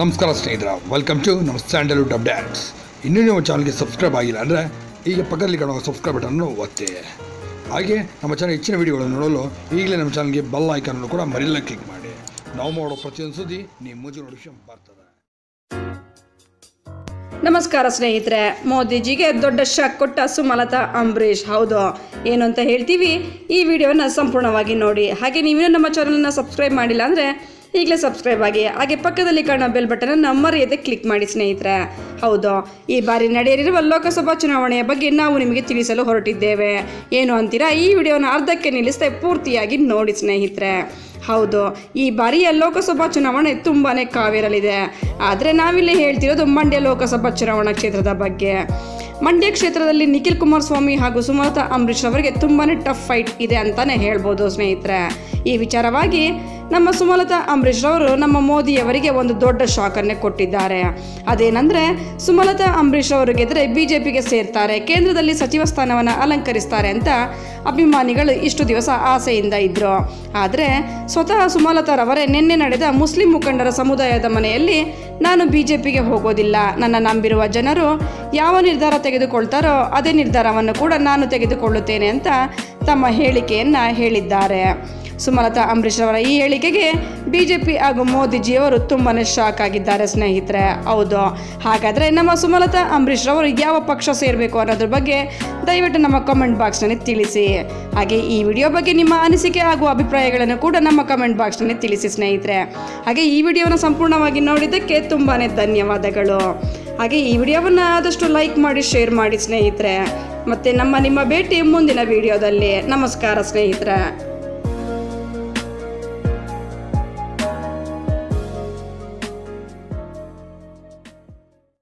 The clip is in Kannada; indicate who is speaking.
Speaker 1: ನಮಸ್ಕಾರ ಸ್ನೇಹಿತರ ವೆಲ್ಕಮ್ ಟು ನಮ್ಮ ಸ್ಯಾಂಡಲ್ವುಡ್ ಅಪ್ಡೇಟ್ಸ್ ಇನ್ನೂ ನೀವು ಚಾನಲ್ಗೆ ಸಬ್ಸ್ಕ್ರೈಬ್ ಆಗಿಲ್ಲ ಅಂದರೆ ಈಗ ಪಕ್ಕದಲ್ಲಿ ಕಾಣುವ ಸಬ್ಸ್ಕ್ರೈಬ್ ಬಟನ್ನು ಒತ್ತಿ. ಹಾಗೆ ನಮ್ಮ ಚಾನಲ್ ಹೆಚ್ಚಿನ ವಿಡಿಯೋಗಳನ್ನು ನೋಡಲು ಈಗಲೇ ನಮ್ಮ ಚಾನಲ್ಗೆ ಬೆಲ್ ಅನ್ನು ಕೂಡ ಮರಿಲ್ಲ ಕ್ಲಿಕ್ ಮಾಡಿ. ನಾವು ಮಾಡೋ ಪ್ರತಿಯೊಂದು ಸುದ್ದಿ ನಿಮ್ಮ ಮುಂಚೆ ನೋಟಿಫಿಕೇಶನ್ ಬರ್ತದೆ.
Speaker 2: ನಮಸ್ಕಾರ ಸ್ನೇಹಿತರೆ, ಮೋದಿಜಿಗೆ ದೊಡ್ಡ ಶಾಕ್ ಕೊಟ್ಟ ಸುಮಲತಾ ಅಂಬರೀಷ್, ಹೌದು. ಏನು ಅಂತ ಹೇಳ್ತೀವಿ, ಈ ವಿಡಿಯೋನ ಸಂಪೂರ್ಣವಾಗಿ ನೋಡಿ. ಹಾಗೆ ನೀವೇನು ನಮ್ಮ ಚಾನಲ್ನ ಸಬ್ಸ್ಕ್ರೈಬ್ ಮಾಡಿಲ್ಲ ಅಂದರೆ ಈಗಲೇ ಸಬ್ಸ್ಕ್ರೈಬ್ ಆಗಿ, ಹಾಗೆ ಪಕ್ಕದಲ್ಲಿ ಕಾಣೋ ಬೆಲ್ ಬಟನ್ ಮರೆಯದೆ ಕ್ಲಿಕ್ ಮಾಡಿ ಸ್ನೇಹಿತರೆ. ಹೌದು, ಈ ಬಾರಿ ನಡೆಯಲಿರುವ ಲೋಕಸಭಾ ಚುನಾವಣೆಯ ಬಗ್ಗೆ ನಾವು ನಿಮಗೆ ತಿಳಿಸಲು ಹೊರಟಿದ್ದೇವೆ. ಏನು ಅಂತೀರಾ? ಈ ವಿಡಿಯೋನ ಅರ್ಧಕ್ಕೆ ನಿಲ್ಲಿಸದೆ ಪೂರ್ತಿಯಾಗಿ ನೋಡಿ ಸ್ನೇಹಿತರೆ. ಹೌದು, ಈ ಬಾರಿಯ ಲೋಕಸಭಾ ಚುನಾವಣೆ ತುಂಬಾ ಕಾವೇರಲಿದೆ. ಆದರೆ ನಾವಿಲ್ಲಿ ಹೇಳ್ತಿರೋದು ಮಂಡ್ಯ ಲೋಕಸಭಾ ಚುನಾವಣಾ ಕ್ಷೇತ್ರದ ಬಗ್ಗೆ. ಮಂಡ್ಯ ಕ್ಷೇತ್ರದಲ್ಲಿ ನಿಖಿಲ್ ಕುಮಾರಸ್ವಾಮಿ ಹಾಗೂ ಸುಮಲತಾ ಅಂಬರೀಷ್ ಅವರಿಗೆ ತುಂಬಾ ಟಫ್ ಫೈಟ್ ಇದೆ ಅಂತಲೇ ಹೇಳ್ಬೋದು ಸ್ನೇಹಿತರೆ. ಈ ವಿಚಾರವಾಗಿ ನಮ್ಮ ಸುಮಲತಾ ಅಂಬರೀಷ್ ರವರು ನಮ್ಮ ಮೋದಿಯವರಿಗೆ ಒಂದು ದೊಡ್ಡ ಶಾಕನ್ನೇ ಕೊಟ್ಟಿದ್ದಾರೆ. ಅದೇನೆಂದರೆ, ಸುಮಲತಾ ಅಂಬರೀಷ್ ಅವರು ಗೆದ್ರೆ ಬಿ ಜೆ ಪಿಗೆ ಸೇರ್ತಾರೆ, ಕೇಂದ್ರದಲ್ಲಿ ಸಚಿವ ಸ್ಥಾನವನ್ನು ಅಲಂಕರಿಸ್ತಾರೆ ಅಂತ ಅಭಿಮಾನಿಗಳು ಇಷ್ಟು ದಿವಸ ಆಸೆಯಿಂದ ಇದ್ದರು ಆದರೆ, ಸ್ವತಃ ಸುಮಲತಾರವರೇ ನಿನ್ನೆ ನಡೆದ ಮುಸ್ಲಿಂ ಮುಖಂಡರ ಸಮುದಾಯದ ಮನೆಯಲ್ಲಿ ನಾನು ಬಿ ಜೆ ಪಿಗೆ ಹೋಗೋದಿಲ್ಲ. ನನ್ನ ನಂಬಿರುವ ಜನರು ಯಾವ ನಿರ್ಧಾರ ತೆಗೆದುಕೊಳ್ತಾರೋ ಅದೇ ನಿರ್ಧಾರವನ್ನು ಕೂಡ ನಾನು ತೆಗೆದುಕೊಳ್ಳುತ್ತೇನೆ ಅಂತ ತಮ್ಮ ಹೇಳಿಕೆಯನ್ನು ಹೇಳಿದ್ದಾರೆ. ಸುಮಲತಾ ಅಂಬರೀಷ್ ಅವರ ಈ ಹೇಳಿಕೆಗೆ ಬಿಜೆಪಿ ಹಾಗೂ ಮೋದಿಜಿಯವರು ತುಂಬಾ ಶಾಕ್ ಆಗಿದ್ದಾರೆ, ಸ್ನೇಹಿತರೆ. ಹೌದು. ಹಾಗಾದರೆ ನಮ್ಮ ಸುಮಲತಾ ಅಂಬರೀಷ್ ಅವರು ಯಾವ ಪಕ್ಷ ಸೇರಬೇಕು ಅನ್ನೋದ್ರ ಬಗ್ಗೆ ದಯವಿಟ್ಟು ನಮ್ಮ ಕಮೆಂಟ್ ಬಾಕ್ಸ್ನಲ್ಲಿ ತಿಳಿಸಿ. ಹಾಗೆ ಈ ವಿಡಿಯೋ ಬಗ್ಗೆ ನಿಮ್ಮ ಅನಿಸಿಕೆ ಹಾಗೂ ಅಭಿಪ್ರಾಯಗಳನ್ನು ಕೂಡ ನಮ್ಮ ಕಮೆಂಟ್ ಬಾಕ್ಸ್ನಲ್ಲಿ ತಿಳಿಸಿ, ಸ್ನೇಹಿತರೆ. ಹಾಗೆ ಈ ವಿಡಿಯೋನ ಸಂಪೂರ್ಣವಾಗಿ ನೋಡಿದ್ದಕ್ಕೆ ತುಂಬಾ ಧನ್ಯವಾದಗಳು. ಹಾಗೆ ಈ ವಿಡಿಯೋವನ್ನು ಆದಷ್ಟು ಲೈಕ್ ಮಾಡಿ ಶೇರ್ ಮಾಡಿ, ಸ್ನೇಹಿತರೆ. ಮತ್ತು ನಮ್ಮ ನಿಮ್ಮ ಭೇಟಿ ಮುಂದಿನ ವಿಡಿಯೋದಲ್ಲಿ. ನಮಸ್ಕಾರ, ಸ್ನೇಹಿತರೆ.